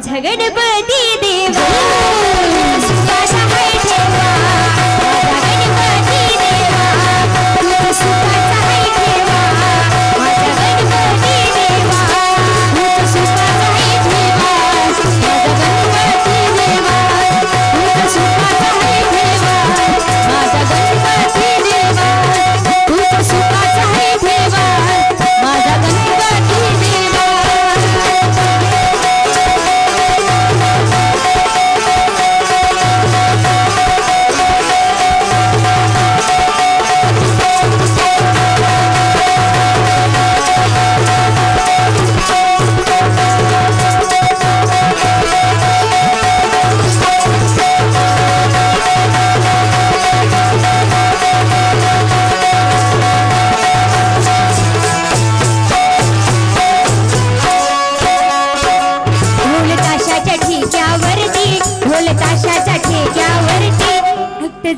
झगड़पति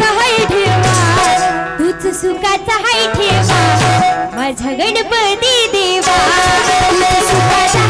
सुखाचा हाय ठेवा. तूच सुखाचा हाय ठेवा. माझा गणपती देवा. सुखाचा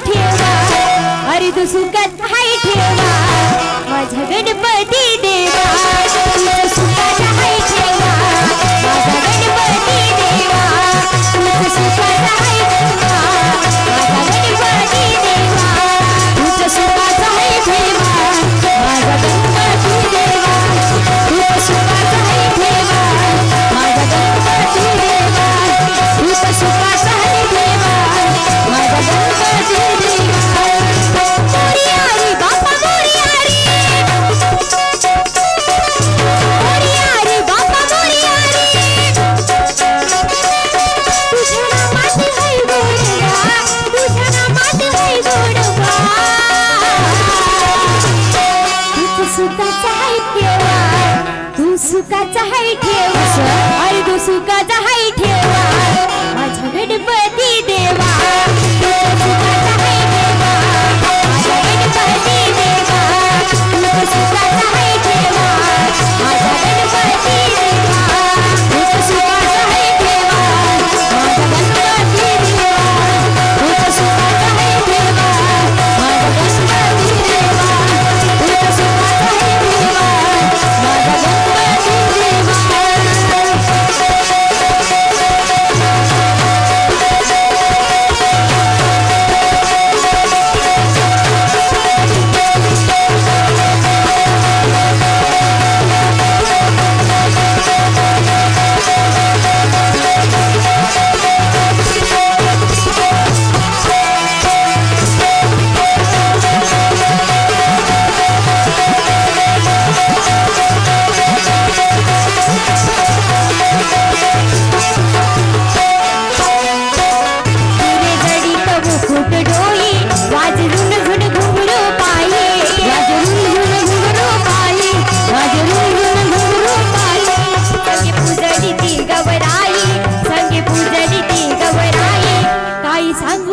सुखद हाय ठेव सुखाचा हाय ठेवा. अर्धो सुखाचा हाय ठेवा. माझ्या गणपती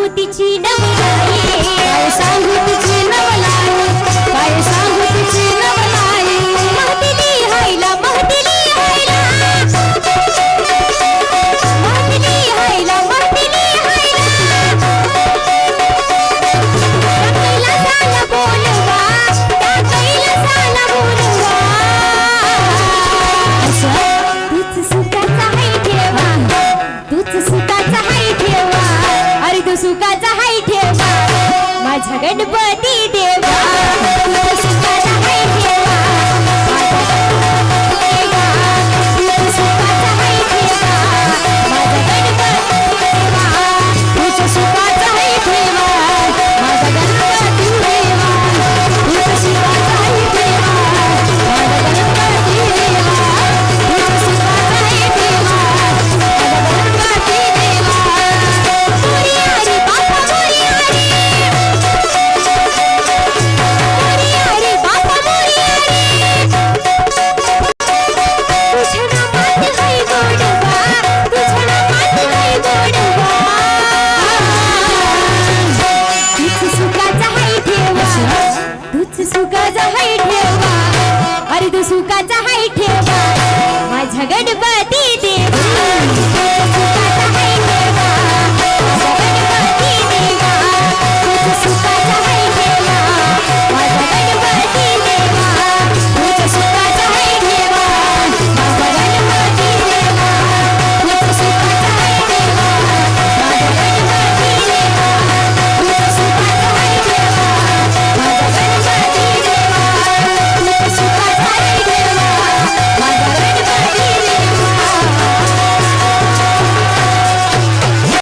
ফুটিছে तूच सुखाचा हाय ठेवा. अरे तू सुखाचा हाय ठेवा. माझा गणपती देवा.